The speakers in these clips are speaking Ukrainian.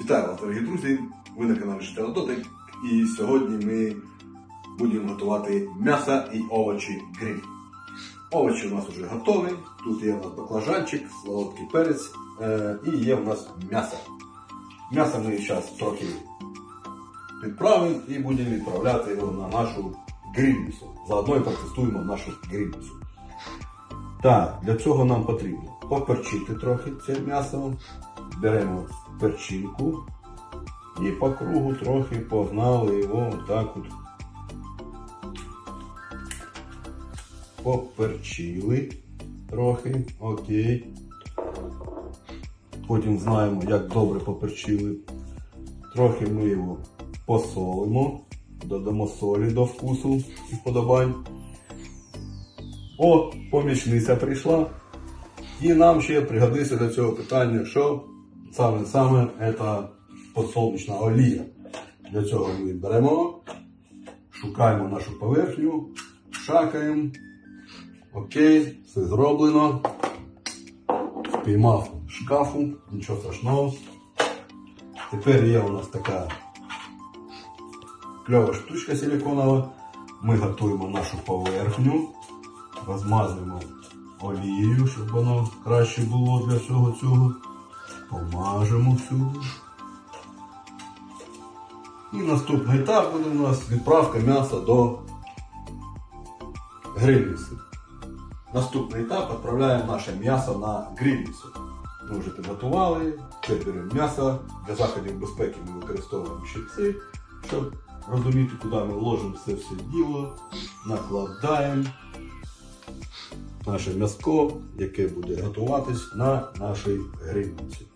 Вітаю вас, дорогі друзі! Ви на каналі Життя дотик. І сьогодні ми будемо готувати м'ясо і овочі гриль. Овочі у нас вже готові. Тут є у нас баклажанчик, солодкий перець е, і є у нас м'ясо. М'ясо ми зараз трохи підправимо і будемо відправляти його на нашу грильницю. Заодно і протестуємо нашу грильницю. Так, для цього нам потрібно поперчити трохи це м'ясо. Беремо перчинку і по кругу трохи погнали його отак от. Поперчили трохи, окей. Потім знаємо, як добре поперчили. Трохи ми його посолимо, додамо солі до вкусу і вподобань. О, помічниця прийшла. І нам ще пригодиться для цього питання, що саме саме це подсолнечна олія. Для цього ми беремо, шукаємо нашу поверхню, шакаємо. Окей, все зроблено. Спіймав шкафу, нічого страшного. Тепер є у нас така кльова штучка силиконова. Ми готуємо нашу поверхню, розмазуємо олією, щоб воно краще було для всього цього. Помажемо всюди. І наступний етап буде у нас відправка м'яса до грильниці. Наступний етап відправляємо наше м'ясо на грильницю. Ми вже підготували, це беремо м'ясо. Для заходів безпеки ми використовуємо щипці, щоб розуміти, куди ми вложимо це все діло, накладаємо наше м'яско, яке буде готуватись на нашій грильниці.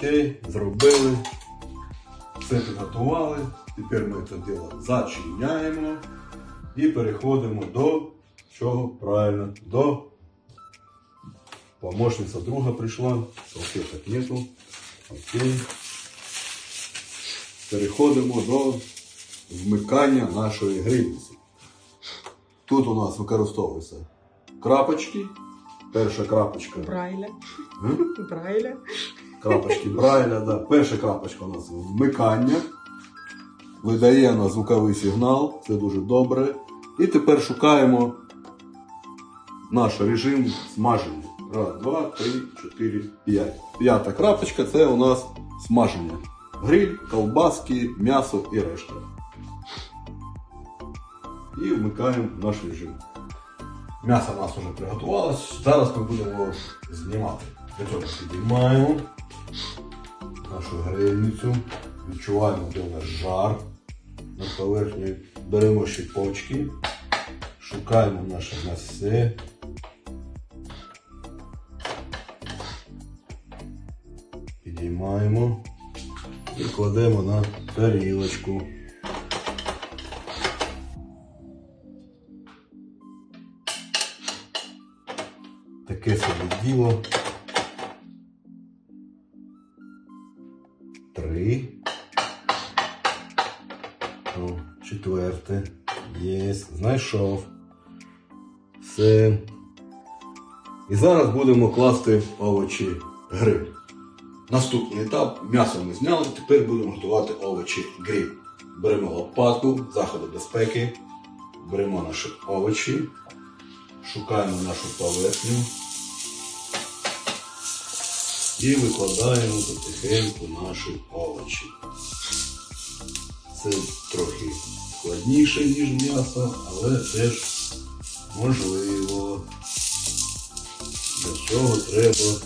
Окей, зробили. Все підготували. Тепер ми це діло зачиняємо і переходимо до чого правильно? До помощниця друга прийшла, салфеток нету. Окей. Переходимо до вмикання нашої грильниці. Тут у нас використовуються крапочки. Перша крапочка. Брайля. Брайля. Крапочки Брайля, да. Перша крапочка у нас вмикання. Видає на звуковий сигнал, це дуже добре. І тепер шукаємо наш режим смаження. Раз, два, три, чотири, п'ять. П'ята крапочка це у нас смаження. Гриль, колбаски, м'ясо і решта. І вмикаємо наш режим. М'ясо у нас вже приготувалось. Зараз ми будемо знімати. Для цього підіймаємо нашу грильницю, відчуваємо, де у нас жар на поверхні. Беремо щипочки, шукаємо наше м'ясе. Підіймаємо і кладемо на тарілочку. Таке собі діло. Четверте. Є. Знайшов. Все. І зараз будемо класти овочі гриль. Наступний етап. М'ясо ми зняли, тепер будемо готувати овочі гриль. Беремо лопатку, заходи безпеки, беремо наші овочі, шукаємо нашу поверхню і викладаємо потихеньку наші овочі. Це трохи складніше, ніж м'ясо, але теж можливо. Для цього треба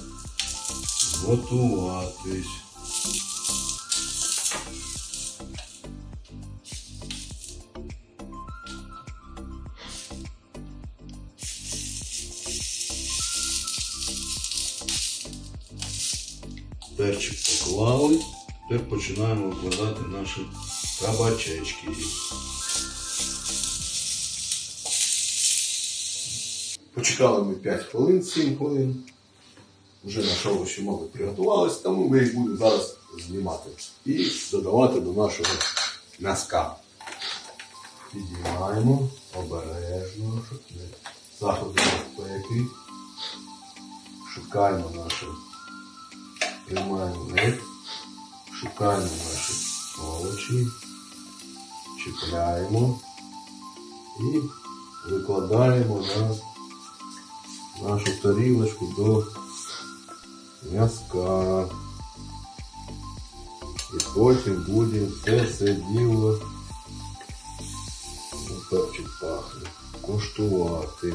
готуватись. Перчик поклали. Тепер починаємо викладати наші кабачечки. Почекали ми 5 хвилин, 7 хвилин. Вже наші овочі, мабуть, приготувалися, тому ми їх будемо зараз знімати і додавати до нашого м'язка. Підіймаємо обережно, щоб не заходи безпеки. нити. Шукаємо нашу приймаємо. Шукаємо наші овочі. Чіпляємо і викладаємо на нашу тарілочку до м'язка. І потім будемо це все діло ну, перчик пахне. Коштувати.